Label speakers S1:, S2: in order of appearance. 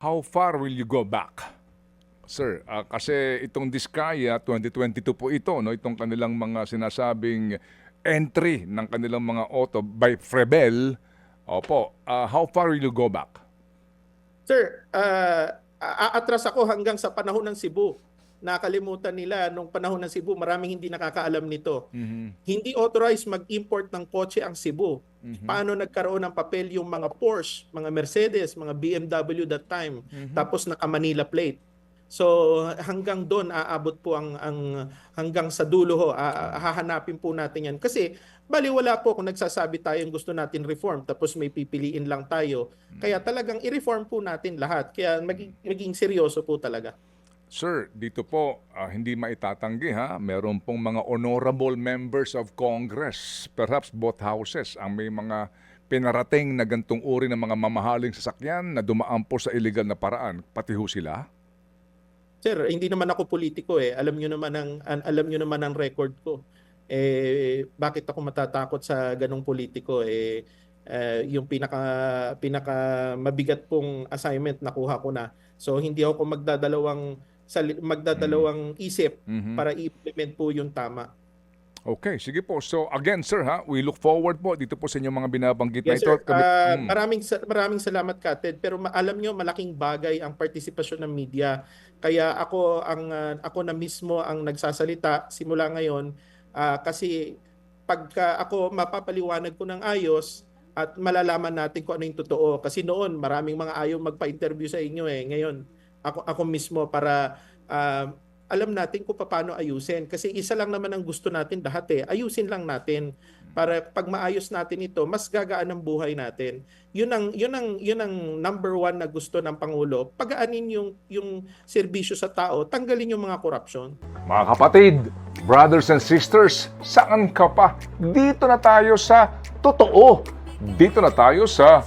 S1: How far will you go back? Sir, ah, kasi itong Diskaya 2022 po ito, no, itong kanilang mga sinasabing entry ng kanilang mga auto by Frebel. Opo, ah, how far will you go back?
S2: Sir, ah, aatras ako hanggang sa panahon ng Cebu. Nakalimutan nila nung panahon ng Cebu, maraming hindi nakakaalam nito. Hindi authorized mag-import ng kotse ang Cebu. Paano nagkaroon ng papel yung mga Porsche, mga Mercedes, mga BMW that time, tapos naka Manila plate. So hanggang doon aabot po ang ang hanggang sa dulo ho hahanapin po natin 'yan kasi baliwala po kung nagsasabi tayong gusto natin reform tapos may pipiliin lang tayo. Kaya talagang i-reform po natin lahat. Kaya maging, maging seryoso po talaga.
S1: Sir, dito po ah, hindi maitatanggi ha, meron pong mga honorable members of Congress, perhaps both houses, ang may mga pinarating na gantong uri ng mga mamahaling sasakyan na dumaan po sa illegal na paraan. Pati ho sila?
S2: Sir, hindi naman ako politiko eh. Alam niyo naman ang an- alam niyo naman ang record ko. Eh bakit ako matatakot sa ganong politiko eh eh, yung pinaka pinaka mabigat kong assignment nakuha ko na. So hindi ako magdadalawang sali- magdadalawang isip
S1: Mhm.
S2: para i-implement po yung tama.
S1: Okay, sige po. So again, sir, ha, we look forward po dito po sa inyong mga binabanggit na
S2: Yes,
S1: ito.
S2: sir. Ah,
S1: Mm.
S2: maraming sa- maraming salamat Kated pero ma- alam nyo malaking bagay ang partisipasyon ng media. Kaya ako ang ah, ako na mismo ang nagsasalita simula ngayon ah, kasi pagka ako mapapaliwanag ko ng ayos at malalaman natin kung ano yung totoo kasi noon maraming mga ayaw magpa-interview sa inyo eh. Ngayon ako ako mismo para ah, alam natin kung paano ayusin kasi isa lang naman ang gusto natin lahat eh. Ayusin lang natin para pag maayos natin ito, mas gagaan ang buhay natin. Yun ang yun ang yun ang number one na gusto ng pangulo. Pagaanin yung yung serbisyo sa tao, tanggalin yung mga korupsyon.
S1: Mga kapatid, brothers and sisters, saan ka pa? Dito na tayo sa totoo. Dito na tayo sa